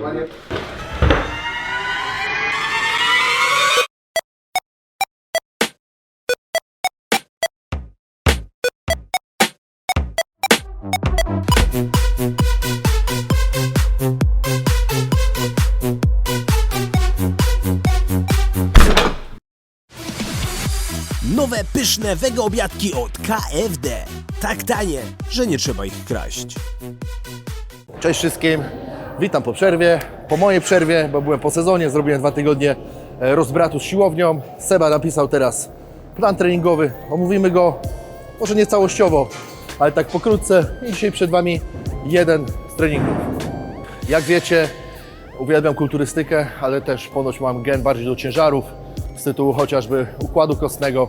Nowe pyszne wege obiadki od KFD. Tak tanie, że nie trzeba ich kraść. Cześć wszystkim, witam po przerwie, po mojej przerwie, bo byłem po sezonie, zrobiłem dwa tygodnie e, rozbratu z siłownią. Seba napisał teraz plan treningowy, omówimy go może nie całościowo, ale tak pokrótce. I dzisiaj przed Wami jeden z treningów. Jak wiecie, uwielbiam kulturystykę, ale też ponoć mam gen bardziej do ciężarów z tytułu chociażby układu kostnego.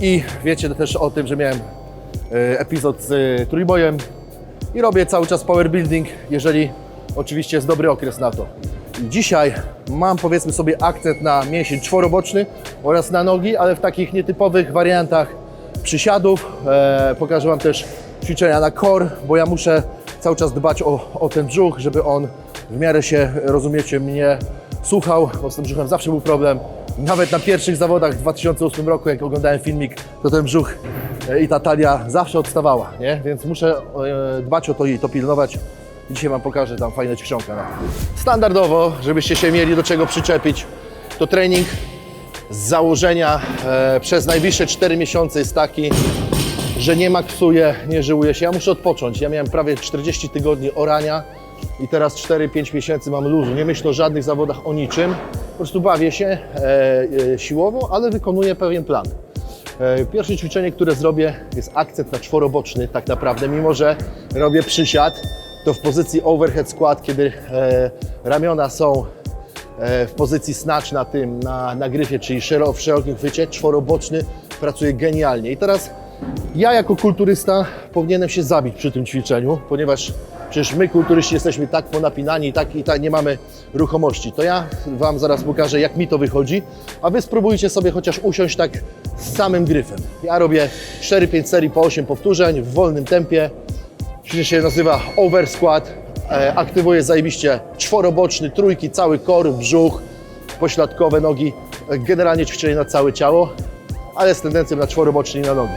I wiecie też o tym, że miałem e, epizod z e, trójbojem. I robię cały czas power building, jeżeli oczywiście jest dobry okres na to. Dzisiaj mam powiedzmy sobie akcent na mięsień czworoboczny oraz na nogi, ale w takich nietypowych wariantach przysiadów. E, pokażę Wam też ćwiczenia na core, bo ja muszę cały czas dbać o, o ten brzuch, żeby on w miarę się, rozumiecie, mnie słuchał, bo z tym brzuchem zawsze był problem. Nawet na pierwszych zawodach w 2008 roku, jak oglądałem filmik, to ten brzuch e, i ta talia zawsze odstawała, nie? Więc muszę e, dbać o to i to pilnować. Dzisiaj Wam pokażę tam fajne ćwiczonka. tym. Standardowo, żebyście się mieli do czego przyczepić, to trening z założenia e, przez najbliższe 4 miesiące jest taki, że nie maksuję, nie żyłuję się. Ja muszę odpocząć. Ja miałem prawie 40 tygodni orania i teraz 4-5 miesięcy mam luzu. Nie myślę o żadnych zawodach, o niczym. Po prostu bawię się e, e, siłowo, ale wykonuję pewien plan. E, Pierwsze ćwiczenie, które zrobię, jest akcent na czworoboczny tak naprawdę, mimo że robię przysiad, to w pozycji overhead squat, kiedy e, ramiona są e, w pozycji snatch na tym, na, na gryfie, czyli szero, w szerokim chwycie, czworoboczny pracuje genialnie. I teraz ja jako kulturysta powinienem się zabić przy tym ćwiczeniu, ponieważ przecież my kulturyści jesteśmy tak ponapinani i tak, i tak nie mamy ruchomości. To ja Wam zaraz pokażę, jak mi to wychodzi, a Wy spróbujcie sobie chociaż usiąść tak z samym gryfem. Ja robię 4-5 serii po 8 powtórzeń w wolnym tempie. Ćwiczenie się nazywa over squat. E, aktywuje zajebiście czworoboczny, trójki, cały kor, brzuch, pośladkowe nogi. E, Generalnie ćwiczenie na całe ciało, ale z tendencją na czworoboczny i na nogi.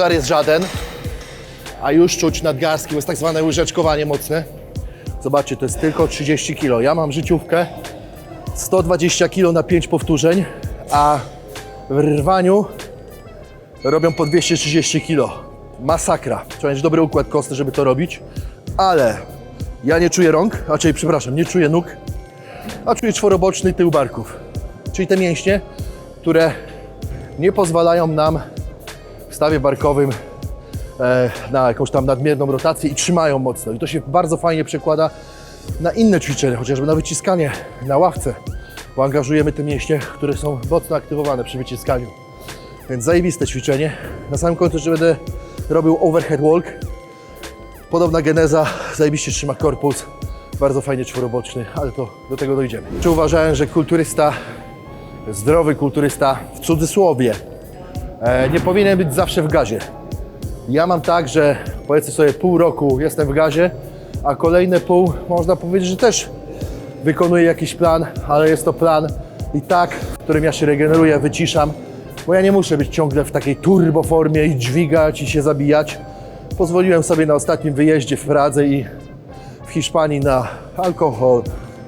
Ciężar jest żaden, a już czuć nadgarstki, bo jest tak zwane łyżeczkowanie mocne. Zobaczcie, to jest tylko 30 kg. Ja mam życiówkę 120 kg na 5 powtórzeń, a w rwaniu robią po 230 kg. Masakra. Trzeba mieć dobry układ kostny, żeby to robić, ale ja nie czuję rąk, raczej przepraszam, nie czuję nóg, a czuję czworoboczny tył barków. Czyli te mięśnie, które nie pozwalają nam w stawie barkowym e, na jakąś tam nadmierną rotację i trzymają mocno. I to się bardzo fajnie przekłada na inne ćwiczenia, chociażby na wyciskanie na ławce, bo angażujemy te mięśnie, które są mocno aktywowane przy wyciskaniu. Więc zajebiste ćwiczenie. Na samym końcu jeszcze będę robił overhead walk. Podobna geneza, zajebiście trzyma korpus. Bardzo fajnie czworoboczny, ale to do tego dojdziemy. Czy uważałem, że kulturysta, zdrowy kulturysta, w cudzysłowie, nie powinien być zawsze w gazie. Ja mam tak, że powiedzmy sobie pół roku jestem w gazie, a kolejne pół można powiedzieć, że też wykonuję jakiś plan, ale jest to plan i tak, w którym ja się regeneruję, wyciszam, bo ja nie muszę być ciągle w takiej turbo formie i dźwigać i się zabijać. Pozwoliłem sobie na ostatnim wyjeździe w Pradze i w Hiszpanii na alkohol,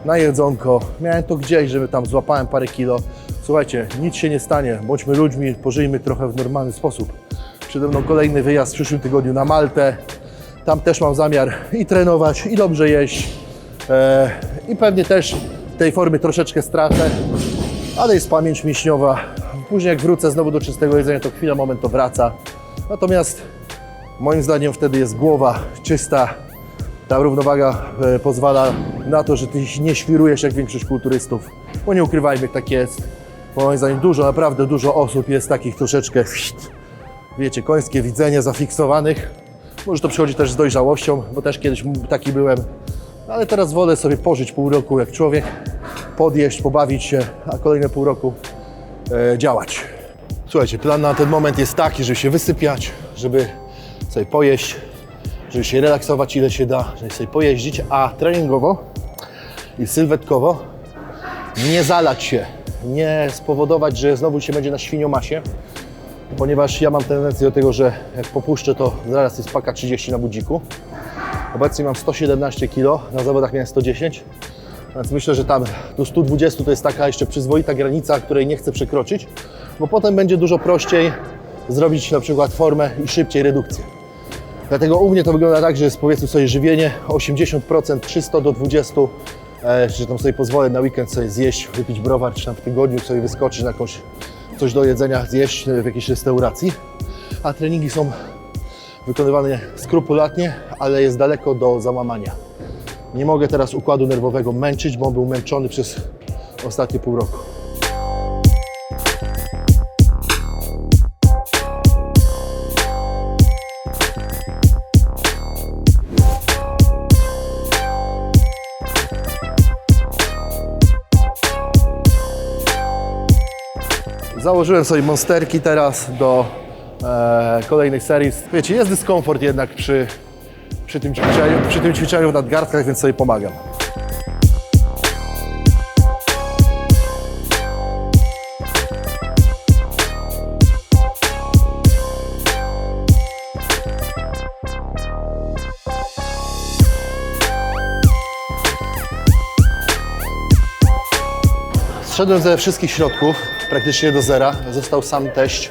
na jedzonko. Miałem to gdzieś, żeby tam złapałem parę kilo. Słuchajcie, nic się nie stanie. Bądźmy ludźmi, pożyjmy trochę w normalny sposób. Przede mną kolejny wyjazd w przyszłym tygodniu na Maltę. Tam też mam zamiar i trenować, i dobrze jeść. E, I pewnie też tej formy troszeczkę stracę, ale jest pamięć mięśniowa. Później jak wrócę znowu do czystego jedzenia, to chwila, moment to wraca. Natomiast moim zdaniem wtedy jest głowa czysta, ta równowaga e, pozwala na to, że ty nie świrujesz jak większość kulturystów. Bo nie ukrywajmy, tak jest. Moim zdaniem dużo, naprawdę dużo osób jest takich troszeczkę wiecie, końskie widzenie zafiksowanych. Może to przychodzi też z dojrzałością, bo też kiedyś taki byłem. Ale teraz wolę sobie pożyć pół roku jak człowiek, podjeść, pobawić się, a kolejne pół roku e, działać. Słuchajcie, plan na ten moment jest taki, żeby się wysypiać, żeby sobie pojeść, żeby się relaksować ile się da, żeby sobie pojeździć, a treningowo i sylwetkowo nie zalać się, nie spowodować, że znowu się będzie na świniomasie, ponieważ ja mam tendencję do tego, że jak popuszczę, to zaraz jest paka 30 na budziku. Obecnie mam 117 kg, na zawodach miałem 110, więc myślę, że tam do 120 to jest taka jeszcze przyzwoita granica, której nie chcę przekroczyć, bo potem będzie dużo prościej zrobić na przykład formę i szybciej redukcję. Dlatego u mnie to wygląda tak, że jest powiedzmy sobie żywienie 80% 300 do 20, że tam sobie pozwolę na weekend sobie zjeść, wypić browar, czy tam w tygodniu sobie wyskoczyć na jakąś coś do jedzenia, zjeść w jakiejś restauracji. A treningi są wykonywane skrupulatnie, ale jest daleko do załamania. Nie mogę teraz układu nerwowego męczyć, bo on był męczony przez ostatnie pół roku. Założyłem sobie monsterki teraz do e, kolejnej serii. Wiecie, jest dyskomfort jednak przy, przy, tym ćwiczeniu, przy tym ćwiczeniu w nadgarstkach, więc sobie pomagam. Zszedłem ze wszystkich środków praktycznie do zera. Został sam teść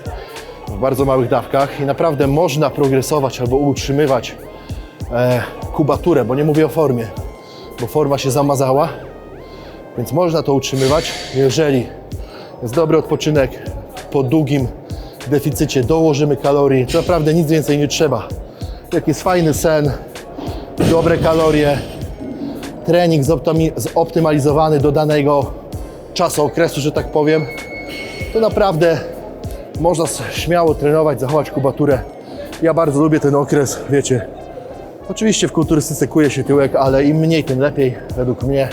w bardzo małych dawkach i naprawdę można progresować albo utrzymywać e, kubaturę, bo nie mówię o formie, bo forma się zamazała, więc można to utrzymywać, jeżeli jest dobry odpoczynek po długim deficycie, dołożymy kalorii, to naprawdę nic więcej nie trzeba. Jak jest fajny sen, dobre kalorie, trening zoptymalizowany do danego czasu, okresu, że tak powiem, to naprawdę można śmiało trenować, zachować kubaturę. Ja bardzo lubię ten okres, wiecie. Oczywiście w kulturystyce kuje się tyłek, ale im mniej, tym lepiej, według mnie.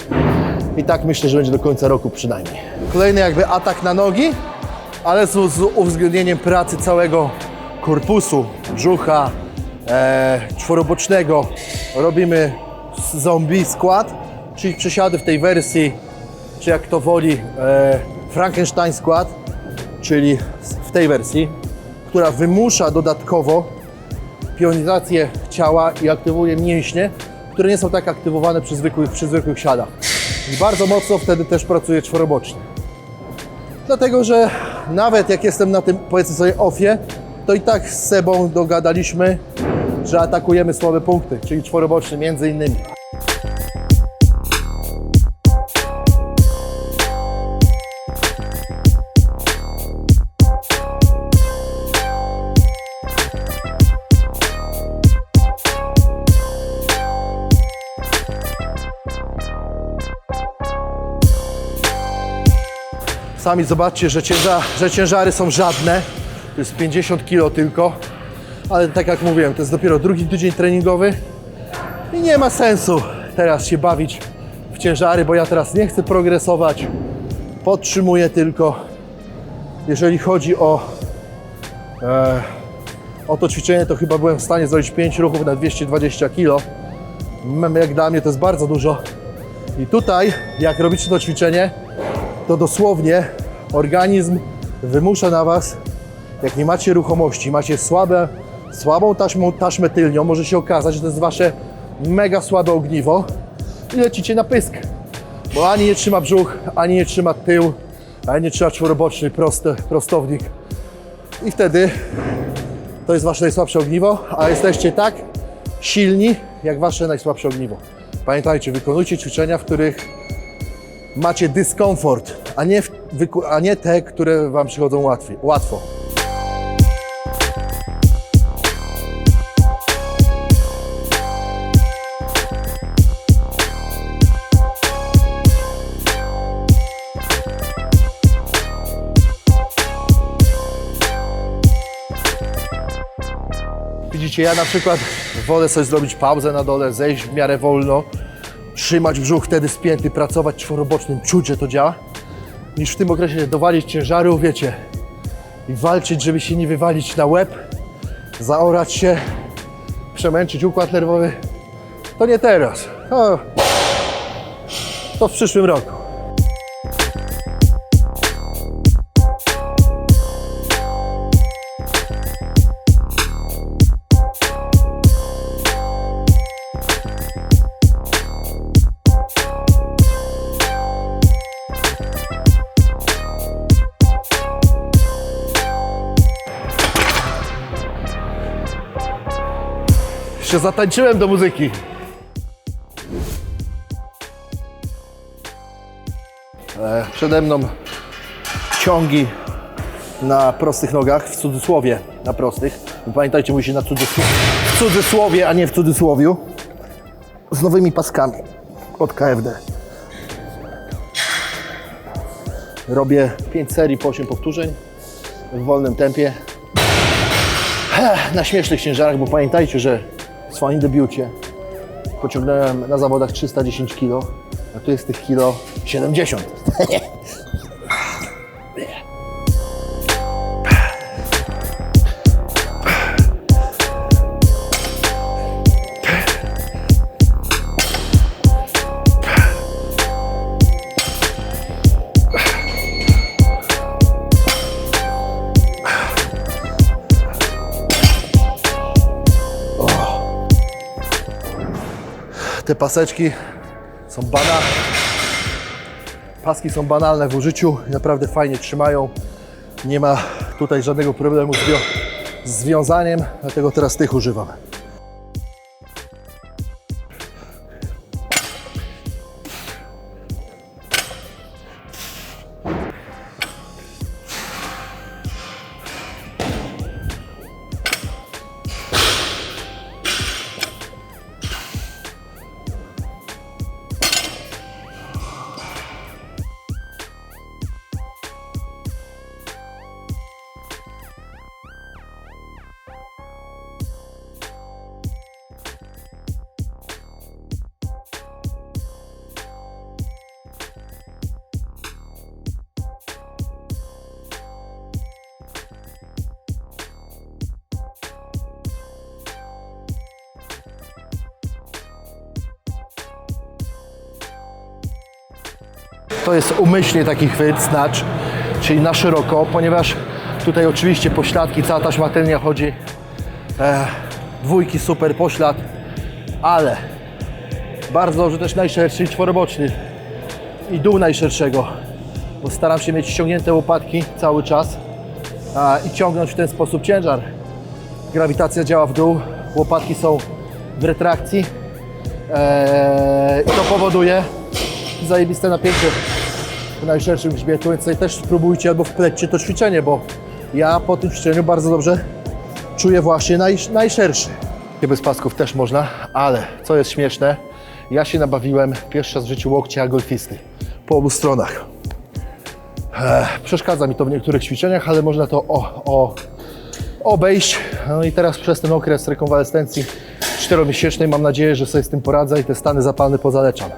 I tak myślę, że będzie do końca roku przynajmniej. Kolejny jakby atak na nogi, ale z, z uwzględnieniem pracy całego korpusu, brzucha, e, czworobocznego. Robimy zombie skład, czyli przesiady w tej wersji czy jak to woli e, Frankenstein skład, czyli w tej wersji, która wymusza dodatkowo pionizację ciała i aktywuje mięśnie, które nie są tak aktywowane przy zwykłych, przy zwykłych siadach. I bardzo mocno wtedy też pracuje czworobocznie. Dlatego, że nawet jak jestem na tym, powiedzmy sobie, ofie, to i tak z sebą dogadaliśmy, że atakujemy słabe punkty, czyli czworoboczny między innymi. Sami zobaczcie, że, że ciężary są żadne. To jest 50 kg tylko. Ale tak jak mówiłem, to jest dopiero drugi tydzień treningowy. I nie ma sensu teraz się bawić w ciężary, bo ja teraz nie chcę progresować. Podtrzymuję tylko. Jeżeli chodzi o, e, o to ćwiczenie, to chyba byłem w stanie zrobić 5 ruchów na 220 kg. Mm, Jak dla mnie to jest bardzo dużo. I tutaj, jak robicie to ćwiczenie, to dosłownie organizm wymusza na Was, jak nie macie ruchomości, macie słabe, słabą taśmą, taśmę tylnią, może się okazać, że to jest Wasze mega słabe ogniwo i lecicie na pysk. Bo ani nie trzyma brzuch, ani nie trzyma tył, ani nie trzyma czworoboczny prosty, prostownik. I wtedy to jest Wasze najsłabsze ogniwo, a jesteście tak silni, jak Wasze najsłabsze ogniwo. Pamiętajcie, wykonujcie ćwiczenia, w których macie dyskomfort, a nie, w, a nie te, które Wam przychodzą łatwiej, łatwo. Widzicie, ja na przykład wolę sobie zrobić pauzę na dole, zejść w miarę wolno, trzymać brzuch wtedy spięty, pracować czworobocznym, czuć, że to działa, niż w tym okresie dowalić ciężaru, wiecie, i walczyć, żeby się nie wywalić na łeb, zaorać się, przemęczyć układ nerwowy. To nie teraz. To, to w przyszłym roku. Jeszcze zatańczyłem do muzyki. E, przede mną ciągi na prostych nogach, w cudzysłowie na prostych. Pamiętajcie, się na cudzysłowie, w cudzysłowie, a nie w cudzysłowiu. Z nowymi paskami od KFD. Robię 5 serii po 8 powtórzeń w wolnym tempie. Na śmiesznych ciężarach, bo pamiętajcie, że w swoim debiucie pociągnąłem na zawodach 310 kg, a tu jest tych kilo 70. paseczki są banalne. Paski są banalne w użyciu, naprawdę fajnie trzymają. Nie ma tutaj żadnego problemu z, zwią- z związaniem, dlatego teraz tych używam. To jest umyślnie taki chwyt, snatch, czyli na szeroko, ponieważ tutaj oczywiście pośladki, cała taśma tylnia chodzi. E, dwójki super poślad, ale bardzo dobrze też najszerszy i czworoboczny i dół najszerszego, bo staram się mieć ściągnięte łopatki cały czas a, i ciągnąć w ten sposób ciężar. Grawitacja działa w dół, łopatki są w retrakcji e, i to powoduje zajebiste napięcie najszerszym grzbietu, więc tutaj też spróbujcie albo wplećcie to ćwiczenie, bo ja po tym ćwiczeniu bardzo dobrze czuję właśnie naj, najszerszy. Bez pasków też można, ale co jest śmieszne, ja się nabawiłem pierwszy raz w życiu łokcia golfisty po obu stronach. Ech, przeszkadza mi to w niektórych ćwiczeniach, ale można to o, o, obejść. No i teraz przez ten okres rekonwalescencji czteromiesięcznej mam nadzieję, że sobie z tym poradzę i te stany zapalne pozaleczam.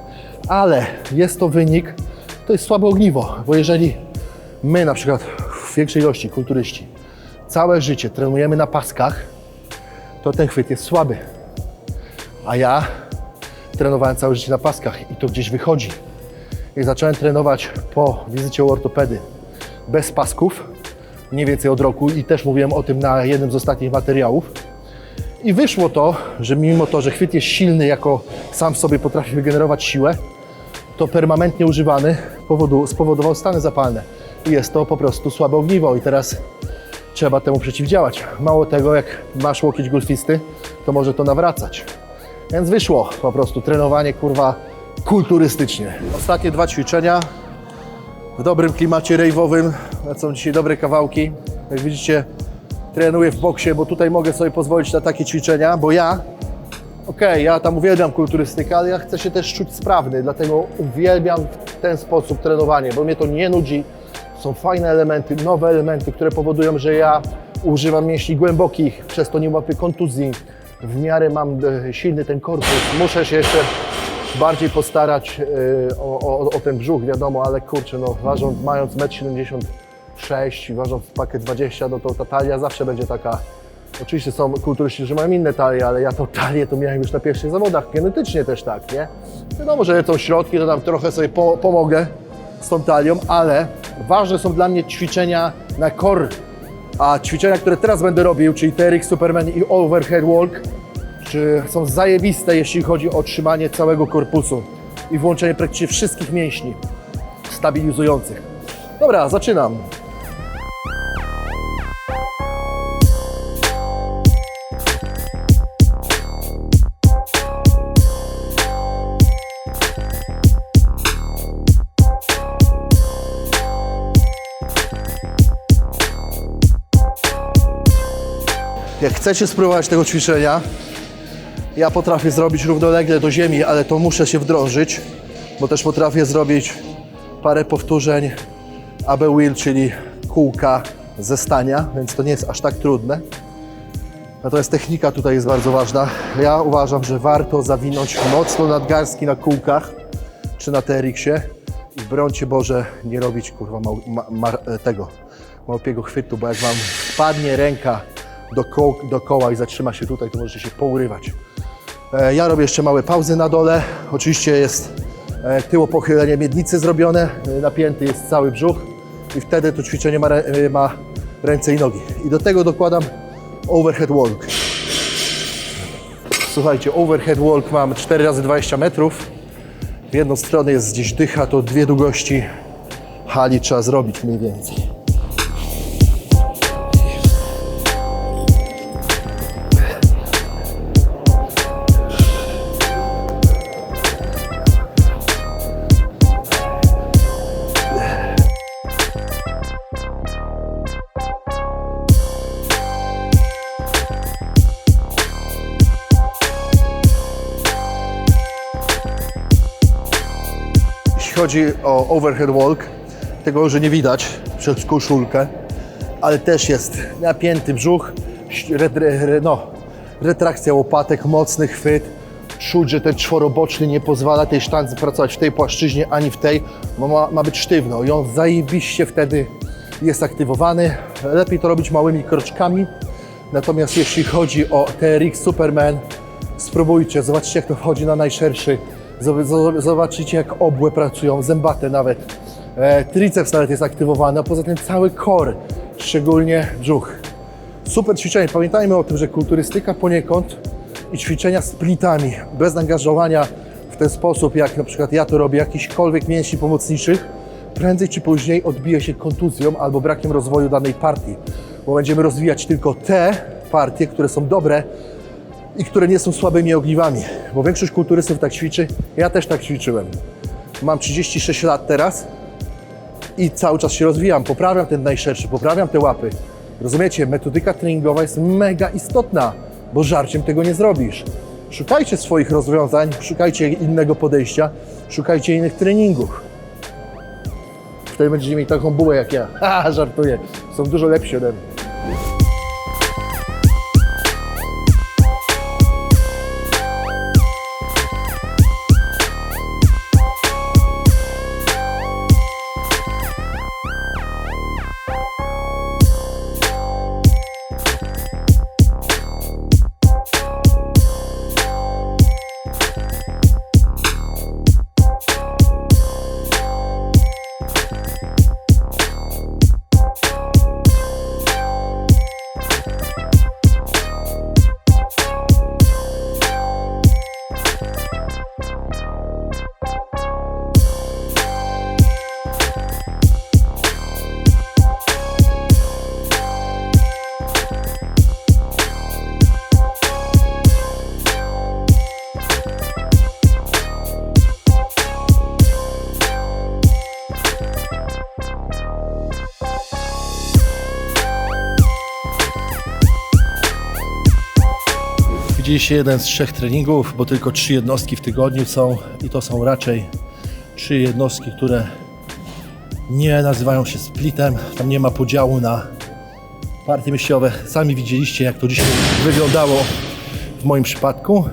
Ale jest to wynik, to jest słabe ogniwo, bo jeżeli my na przykład w większej ilości kulturyści całe życie trenujemy na paskach, to ten chwyt jest słaby. A ja trenowałem całe życie na paskach i to gdzieś wychodzi. Jak zacząłem trenować po wizycie u ortopedy bez pasków, mniej więcej od roku i też mówiłem o tym na jednym z ostatnich materiałów. I wyszło to, że mimo to, że chwyt jest silny, jako sam w sobie potrafi wygenerować siłę, to permanentnie używany powodu, spowodował stany zapalne. Jest to po prostu słabe ogniwo i teraz trzeba temu przeciwdziałać. Mało tego, jak masz łokieć golfisty, to może to nawracać. Więc wyszło po prostu trenowanie, kurwa, kulturystycznie. Ostatnie dwa ćwiczenia w dobrym klimacie rejwowym. Lecą dzisiaj dobre kawałki. Jak widzicie, trenuję w boksie, bo tutaj mogę sobie pozwolić na takie ćwiczenia, bo ja, okej, ja tam uwielbiam kulturystykę, ale ja chcę się też czuć sprawny, dlatego uwielbiam w ten sposób trenowanie, bo mnie to nie nudzi. Są fajne elementy, nowe elementy, które powodują, że ja używam mięśni głębokich, przez to nie łapię kontuzji. W miarę mam e, silny ten korpus. Muszę się jeszcze bardziej postarać e, o, o, o ten brzuch, wiadomo, ale kurczę, no ważąc, mając 1,76 m i ważąc pakę 20, no to ta talia zawsze będzie taka Oczywiście są kulturyści, że mają inne talie, ale ja tą talię to miałem już na pierwszych zawodach, genetycznie też tak, nie? Wiadomo, że lecą środki, to tam trochę sobie po, pomogę z tą talią, ale ważne są dla mnie ćwiczenia na core, a ćwiczenia, które teraz będę robił, czyli TRX Superman i Overhead Walk, czy są zajebiste, jeśli chodzi o trzymanie całego korpusu i włączenie praktycznie wszystkich mięśni stabilizujących. Dobra, zaczynam. Jak chcecie spróbować tego ćwiczenia, ja potrafię zrobić równolegle do ziemi, ale to muszę się wdrożyć, bo też potrafię zrobić parę powtórzeń AB wheel, czyli kółka ze stania, więc to nie jest aż tak trudne. Natomiast technika tutaj jest bardzo ważna. Ja uważam, że warto zawinąć mocno nadgarstki na kółkach czy na TRX-ie i brońcie Boże nie robić kurwa ma, mar, e, tego małpiego chwytu, bo jak Wam spadnie ręka do, koł, do koła i zatrzyma się tutaj, to możecie się pourywać. E, Ja robię jeszcze małe pauzy na dole. Oczywiście jest e, tyłopochylenie miednicy zrobione, e, napięty jest cały brzuch i wtedy to ćwiczenie ma, ma ręce i nogi. I do tego dokładam overhead walk. Słuchajcie, overhead walk mam 4 razy 20 metrów. W jedną stronę jest gdzieś dycha, to dwie długości hali trzeba zrobić mniej więcej. Chodzi o overhead walk, tego że nie widać przez koszulkę, ale też jest napięty brzuch, no, retrakcja łopatek, mocny chwyt. Czuć, że ten czworoboczny nie pozwala tej sztandze pracować w tej płaszczyźnie ani w tej, bo ma, ma być sztywno i on zajebiście wtedy jest aktywowany. Lepiej to robić małymi kroczkami. Natomiast jeśli chodzi o TRX Superman, spróbujcie, zobaczcie jak to wchodzi na najszerszy. Zob- zob- Zobaczycie jak obłe pracują, zębate nawet. E, triceps nawet jest aktywowany, a poza tym cały core, szczególnie brzuch. Super ćwiczenie. Pamiętajmy o tym, że kulturystyka poniekąd i ćwiczenia splitami, bez angażowania w ten sposób, jak na przykład ja to robię, jakichkolwiek mięśni pomocniczych, prędzej czy później odbije się kontuzją albo brakiem rozwoju danej partii, bo będziemy rozwijać tylko te partie, które są dobre i które nie są słabymi ogniwami, bo większość kulturystów tak ćwiczy, ja też tak ćwiczyłem. Mam 36 lat teraz i cały czas się rozwijam, poprawiam ten najszerszy, poprawiam te łapy. Rozumiecie, metodyka treningowa jest mega istotna, bo żarciem tego nie zrobisz. Szukajcie swoich rozwiązań, szukajcie innego podejścia, szukajcie innych treningów. Wtedy będziecie mieli taką bułę jak ja. Ha, żartuję. Są dużo lepsi ode mnie. Widzieliście jeden z trzech treningów, bo tylko trzy jednostki w tygodniu są i to są raczej trzy jednostki, które nie nazywają się splitem. Tam nie ma podziału na partie mieściowe. Sami widzieliście, jak to dzisiaj wyglądało w moim przypadku.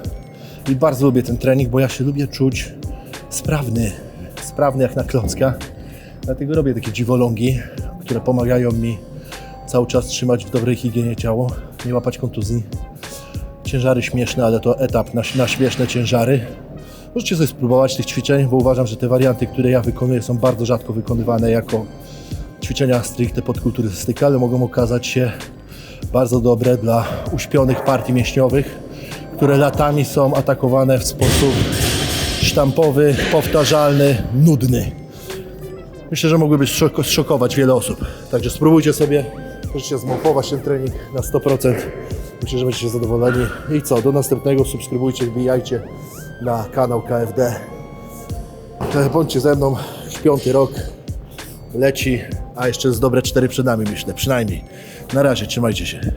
I bardzo lubię ten trening, bo ja się lubię czuć sprawny. Sprawny jak na klockach. Dlatego robię takie dziwolągi, które pomagają mi cały czas trzymać w dobrej higienie ciało, nie łapać kontuzji. Ciężary śmieszne, ale to etap na, na śmieszne ciężary. Możecie sobie spróbować tych ćwiczeń, bo uważam, że te warianty, które ja wykonuję, są bardzo rzadko wykonywane jako ćwiczenia stricte podkulturystyki, ale mogą okazać się bardzo dobre dla uśpionych partii mięśniowych, które latami są atakowane w sposób sztampowy, powtarzalny, nudny. Myślę, że mogłyby szok- zszokować wiele osób. Także spróbujcie sobie, możecie zmałpować ten trening na 100%. Myślę, że będziecie zadowoleni. I co, do następnego subskrybujcie, wbijajcie na kanał KFD. Bądźcie ze mną, już piąty rok leci, a jeszcze jest dobre cztery przed nami, myślę, przynajmniej. Na razie, trzymajcie się.